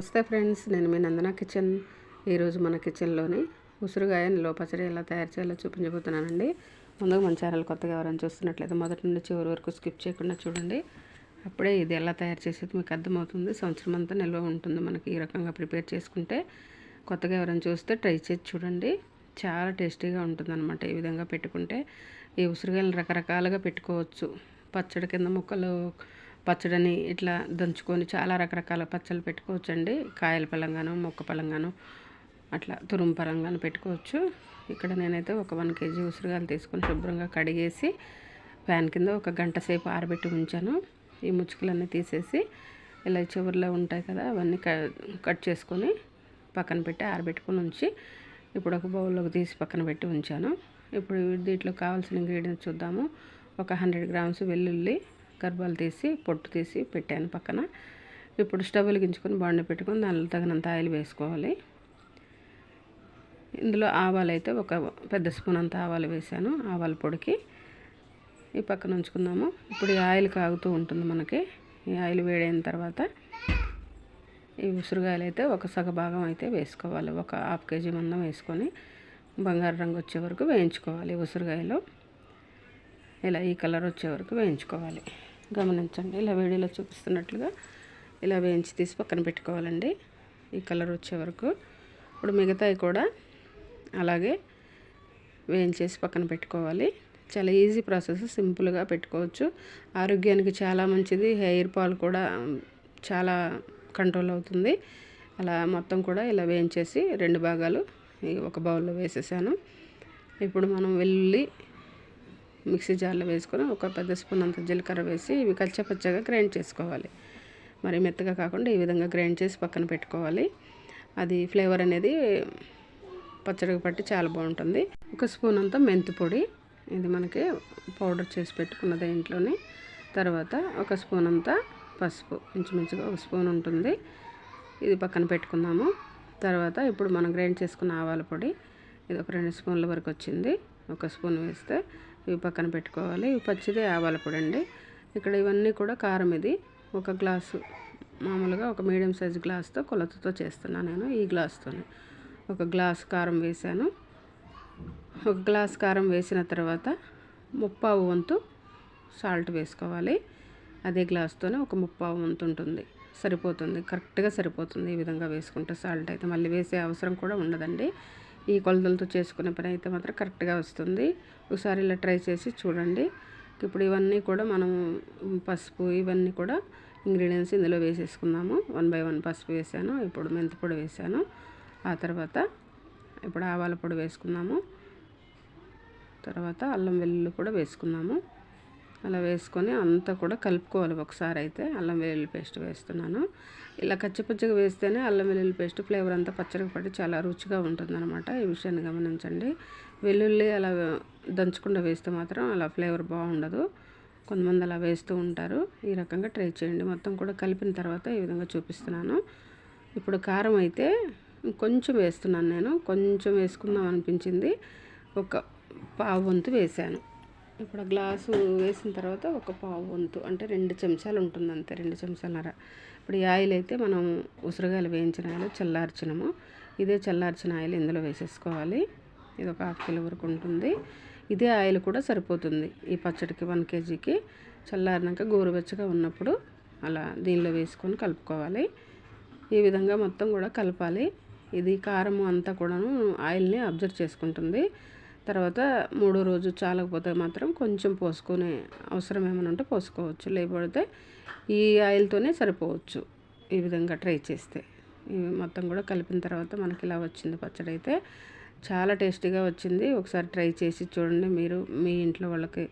నమస్తే ఫ్రెండ్స్ నేను మీ నందన కిచెన్. ఈరోజు మన కిచెన్లోని ఉసిరిగాయ నిల్వ పచ్చడి ఎలా తయారు చేయాలో చూపించబోతున్నానండి. ముందుగా మన ఛానల్ కొత్తగా ఎవరైనా చూస్తున్నట్లయితే మొదటి నుండి చివరి వరకు స్కిప్ చేయకుండా చూడండి. అప్పుడే ఇది ఎలా తయారు చేసేది మీకు అర్థమవుతుంది. సంవత్సరం అంతా నిల్వ ఉంటుంది మనకి ఈ రకంగా ప్రిపేర్ చేసుకుంటే. కొత్తగా ఎవరైనా చూస్తే ట్రై చేసి చూడండి. చాలా టేస్టీగా ఉంటుందన్నమాట ఈ విధంగా పెట్టుకుంటే. ఈ ఉసిరికాయలు రకరకాలుగా పెట్టుకోవచ్చు. పచ్చడి కింద ముక్కలు పచ్చడిని ఇట్లా దంచుకొని చాలా రకరకాల పచ్చళ్ళు పెట్టుకోవచ్చు అండి కాయల పలంగాను మొక్క పలంగాను అట్లా తురుము పరంగాను పెట్టుకోవచ్చు. ఇక్కడ నేనైతే ఒక వన్ కేజీ ఉసిరికాయలు తీసుకొని శుభ్రంగా కడిగేసి ఫ్యాన్ కింద ఒక గంట సేపు ఆరబెట్టి ఉంచాను. ఈ ముచ్చుకలన్నీ తీసేసి ఇలా చివరిలో ఉంటాయి కదా అవన్నీ కట్ చేసుకొని పక్కన పెట్టి ఆరబెట్టుకొని ఉంచి ఇప్పుడు ఒక బౌల్లోకి తీసి పక్కన పెట్టి ఉంచాను. ఇప్పుడు దీంట్లో కావాల్సిన ఇంగ్రీడియంట్స్ చూద్దాము. ఒక హండ్రెడ్ గ్రామ్స్ వెల్లుల్లి గర్భాలు తీసి పొట్టు తీసి పెట్టాను పక్కన. ఇప్పుడు స్టవ్ వెలిగించుకొని బాండ పెట్టుకొని దానిలో తగినంత ఆయిల్ వేసుకోవాలి. ఇందులో ఆవాలు అయితే ఒక పెద్ద స్పూన్ అంత ఆవాలు వేసాను ఆవాల పొడికి. ఈ పక్కన ఉంచుకుందాము. ఇప్పుడు ఈ ఆయిల్ కాగుతూ ఉంటుంది మనకి. ఈ ఆయిల్ వేడైన తర్వాత ఈ ఉసిరికాయలు అయితే ఒక సగ భాగం అయితే వేసుకోవాలి. ఒక హాఫ్ కేజీ మందం వేసుకొని బంగారు రంగు వచ్చే వరకు వేయించుకోవాలి ఉసిరికాయలు ఇలా ఈ కలర్ వచ్చే వరకు వేయించుకోవాలి. గమనించండి ఇలా వేడిలో చూపిస్తున్నట్లుగా ఇలా వేయించి తీసి పక్కన పెట్టుకోవాలండి. ఈ కలర్ వచ్చే వరకు ఇప్పుడు మిగతాయి కూడా అలాగే వేయించేసి పక్కన పెట్టుకోవాలి. చాలా ఈజీ ప్రాసెస్ సింపుల్గా పెట్టుకోవచ్చు. ఆరోగ్యానికి చాలా మంచిది. హెయిర్ ఫాల్ కూడా చాలా కంట్రోల్ అవుతుంది. అలా మొత్తం కూడా ఇలా వేయించేసి రెండు భాగాలు ఒక బౌల్లో వేసేసాను. ఇప్పుడు మనం వెల్లుల్లి మిక్సీ జార్లో వేసుకొని ఒక పెద్ద స్పూన్ అంత జీలకర్ర వేసి ఇవి కచ్చపచ్చగా గ్రైండ్ చేసుకోవాలి. మరి మెత్తగా కాకుండా ఈ విధంగా గ్రైండ్ చేసి పక్కన పెట్టుకోవాలి. అది ఫ్లేవర్ అనేది పచ్చడికి పట్టి చాలా బాగుంటుంది. ఒక స్పూన్ అంతా మెంతి పొడి ఇది మనకి పౌడర్ చేసి పెట్టుకున్నది ఇంట్లోనే. తర్వాత ఒక స్పూన్ అంతా పసుపు ఇంచుమించుగా ఒక స్పూన్ ఉంటుంది. ఇది పక్కన పెట్టుకుందాము. తర్వాత ఇప్పుడు మనం గ్రైండ్ చేసుకున్న ఆవాల పొడి ఇది ఒక రెండు స్పూన్ల వరకు వచ్చింది. ఒక స్పూన్ వేస్తే ఇవి పక్కన పెట్టుకోవాలి. ఇవి పచ్చిది ఆవాల పొడి అండి ఇక్కడ ఇవన్నీ కూడా కారం ఇది. ఒక గ్లాసు మామూలుగా ఒక మీడియం సైజు గ్లాస్తో కొలతతో చేస్తున్నాను నేను ఈ గ్లాస్తోనే. ఒక గ్లాస్ కారం వేసాను. ఒక గ్లాస్ కారం వేసిన తర్వాత ముప్పావు వంతు సాల్ట్ వేసుకోవాలి. అదే గ్లాస్తోనే ఒక ముప్పావు వంతు ఉంటుంది. సరిపోతుంది. కరెక్ట్గా సరిపోతుంది ఈ విధంగా వేసుకుంటే సాల్ట్ అయితే. మళ్ళీ వేసే అవసరం కూడా ఉండదండి. ఈ కొలతలతో చేసుకునే పని అయితే మాత్రం కరెక్ట్గా వస్తుంది. ఒకసారి ఇలా ట్రై చేసి చూడండి. ఇప్పుడు ఇవన్నీ కూడా మనం పసుపు ఇవన్నీ కూడా ఇంగ్రీడియంట్స్ ఇందులో వేసేసుకుందాము. వన్ బై వన్ పసుపు వేసాను ఇప్పుడు మెంతి పొడి వేసాను. ఆ తర్వాత ఇప్పుడు ఆవాల పొడి వేసుకుందాము. తర్వాత అల్లం వెల్లుల్లి కూడా వేసుకుందాము. అలా వేసుకొని అంతా కూడా కలుపుకోవాలి ఒకసారి అయితే. అల్లం వెల్లుల్లి పేస్ట్ వేస్తున్నాను. ఇలా కచ్చిపచ్చిగా వేస్తేనే అల్లం వెల్లుల్లి పేస్ట్ ఫ్లేవర్ అంతా పచ్చడికి పట్టి చాలా రుచిగా ఉంటుందన్నమాట. ఈ విషయాన్ని గమనించండి. వెల్లుల్లి అలా దంచకుండా వేస్తే మాత్రం అలా ఫ్లేవర్ బాగుండదు. కొంతమంది అలా వేస్తూ ఉంటారు. ఈ రకంగా ట్రై చేయండి. మొత్తం కూడా కలిపిన తర్వాత ఈ విధంగా చూపిస్తున్నాను. ఇప్పుడు కారం అయితే కొంచెం వేస్తున్నాను నేను. కొంచెం వేసుకుందాం అనిపించింది. ఒక పావు వంతు వేసాను ఇప్పుడు గ్లాసు వేసిన తర్వాత ఒక పావు వంతు అంటే రెండు చెంచాలు ఉంటుంది అంతే రెండు చెంచాలన్నర. ఇప్పుడు ఈ ఆయిల్ అయితే మనం ఉసిరిగాయలు వేయించిన ఆయిల్ చల్లార్చినము. ఇదే చల్లార్చిన ఆయిల్ ఇందులో వేసేసుకోవాలి. ఇది ఒక హాఫ్ కిలో వరకు ఉంటుంది. ఇదే ఆయిల్ కూడా సరిపోతుంది ఈ పచ్చడికి వన్ కేజీకి. చల్లారినాక గోరువెచ్చగా ఉన్నప్పుడు అలా దీనిలో వేసుకొని కలుపుకోవాలి. ఈ విధంగా మొత్తం కూడా కలపాలి. ఇది కారం అంతా కూడాను ఆయిల్ని అబ్జర్వ్ చేసుకుంటుంది. తర్వాత మూడో రోజు చాలకపోతే మాత్రం కొంచెం పోసుకునే అవసరం ఏమైనా ఉంటే పోసుకోవచ్చు. లేకపోతే ఈ ఆయిల్తోనే సరిపోవచ్చు ఈ విధంగా ట్రై చేస్తే. ఇవి మొత్తం కూడా కలిపిన తర్వాత మనకి ఇలా వచ్చింది పచ్చడి అయితే. చాలా టేస్టీగా వచ్చింది. ఒకసారి ట్రై చేసి చూడండి మీరు మీ ఇంట్లో వాళ్ళకి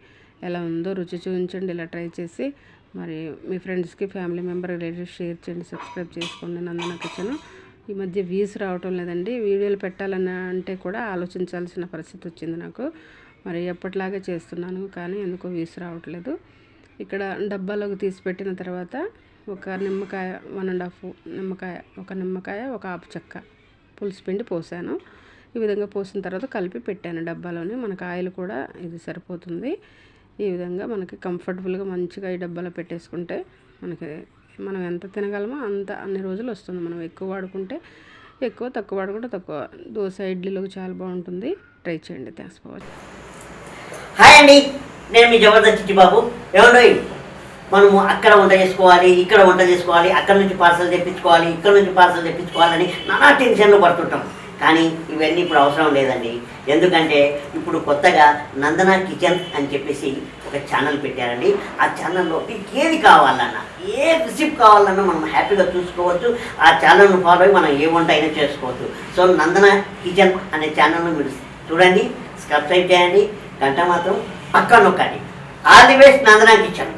ఎలా ఉందో. రుచి చూపించండి ఇలా ట్రై చేసి. మరి మీ ఫ్రెండ్స్కి ఫ్యామిలీ మెంబర్ రిలేటివ్స్ షేర్ చేయండి సబ్స్క్రైబ్ చేసుకోండి. నందన కిచెన్. ఈ మధ్య వ్యూస్ రావటం లేదండి. వీడియోలు పెట్టాలని అంటే కూడా ఆలోచించాల్సిన పరిస్థితి వచ్చింది నాకు. మరి ఎప్పటిలాగే చేస్తున్నాను కానీ ఎందుకో వ్యూస్ రావట్లేదు. ఇక్కడ డబ్బాలోకి తీసి పెట్టిన తర్వాత ఒక నిమ్మకాయ వన్ అండ్ హాఫ్ నిమ్మకాయ ఒక నిమ్మకాయ ఒక ఆపు చెక్క పులుసు పిండి పోసాను. ఈ విధంగా పోసిన తర్వాత కలిపి పెట్టాను డబ్బాలోని. మనకు ఆయిల్ కూడా ఇది సరిపోతుంది. ఈ విధంగా మనకి కంఫర్టబుల్గా మంచిగా ఈ డబ్బాలో పెట్టేసుకుంటే మనకి మనం ఎంత తినగలమో అంత అన్ని రోజులు వస్తుంది. మనం ఎక్కువ వాడుకుంటే ఎక్కువ తక్కువ వాడుకుంటే తక్కువ. దోశ ఇడ్లీలోకి చాలా బాగుంటుంది. ట్రై చేయండి. Thanks for watching. హాయ్ అండి. నేను మీ జబర్దస్త్ చిట్టిబాబు ఏమండి? మనము అక్కడ వంట చేసుకోవాలి ఇక్కడ వంట చేసుకోవాలి అక్కడ నుంచి పార్సల్ తెప్పించుకోవాలి ఇక్కడ నుంచి పార్సల్ తెప్పించుకోవాలని నానా టెన్షన్లు పడుతుంటాం. కానీ ఇవన్నీ ఇప్పుడు అవసరం లేదండి. ఎందుకంటే ఇప్పుడు కొత్తగా నందన కిచెన్ అని చెప్పేసి ఒక ఛానల్ పెట్టారండి. ఆ ఛానల్లో మీకు ఏది కావాలన్నా ఏ రిసిప్ట్ కావాలన్నా మనం హ్యాపీగా చూసుకోవచ్చు. ఆ ఛానల్ను ఫాలో అయ్యి మనం ఏ వంట అయినా చేసుకోవచ్చు. సో నందన కిచెన్ అనే ఛానల్ను మీరు చూడండి సబ్స్క్రైబ్ చేయండి. గంట మాత్రం పక్కన నొక్కండి. All the best Nandana kitchen